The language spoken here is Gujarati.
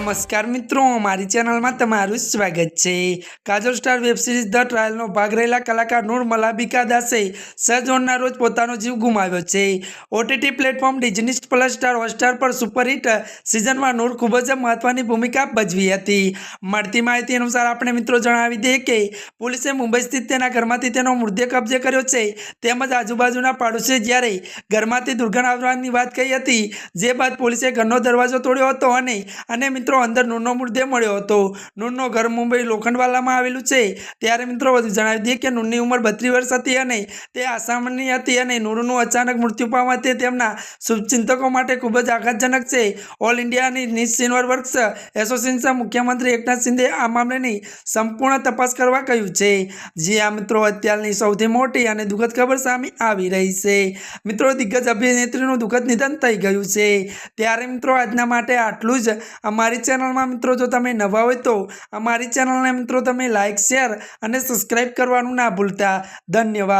નમસ્કાર મિત્રો, મારી ચેનલમાં તમારું સ્વાગત છે. Kajal star web series the ટ્રાયલનો ભાગ રહેલા કલાકાર નૂર મલાબિકા દાસે સજોનના રોજ પોતાનો જીવ ગુમાવ્યો છે. OTT platform Disney plus star Hotstar પર સુપરહિટ સિઝનમાં નૂર ખૂબ જ મહત્વની ભૂમિકા ભજવી હતી. મળતી માહિતી અનુસાર આપણે મિત્રો જણાવી દઈએ કે પોલીસે મુંબઈ સ્થિત તેના ઘરમાંથી તેનો મૃતદેહ કબજે કર્યો છે. તેમજ આજુબાજુના પાડોશીએ જ્યારે ઘરમાંથી દુર્ગંધ આવવાની વાત કહી હતી, જે બાદ પોલીસે ઘરનો દરવાજો તોડ્યો હતો અને અને મિત્રો અંદર નૂરનો મૃતદેહ મળ્યો હતો. નૂરનો ઘર મુંબઈ લોખંડવાલામાં આવેલું છે. ત્યારે મિત્રો, વધુ જણાવી દઈએ કે નૂરની ઉંમર બત્રીસ વર્ષ હતી અને તે આસામની હતી અને નૂરનું અચાનક મૃત્યુ પામવા તે તેમના શુભચિંતકો માટે ખૂબ જ આઘાતજનક છે. ઓલ ઇન્ડિયાની નિસ સિલ્વર વર્ક્સ એસોસિએશનના મુખ્યમંત્રી એકનાથ શિંદે આ મામલેની સંપૂર્ણ તપાસ કરવા કહ્યું છે. જે આ મિત્રો, અત્યારની સૌથી મોટી અને દુઃખદ ખબર સામે આવી રહી છે. મિત્રો, દિગ્ગજ અભિનેત્રીનું દુઃખદ નિધન થઈ ગયું છે. ત્યારે મિત્રો, આજના માટે આટલું જ. અમારી ચેનલમાં મિત્રો જો તમે નવા હોય તો અમારી ચેનલને મિત્રો તમે લાઇક શેર અને સબસ્ક્રાઈબ કરવાનું ના ભૂલતા. ધન્યવાદ.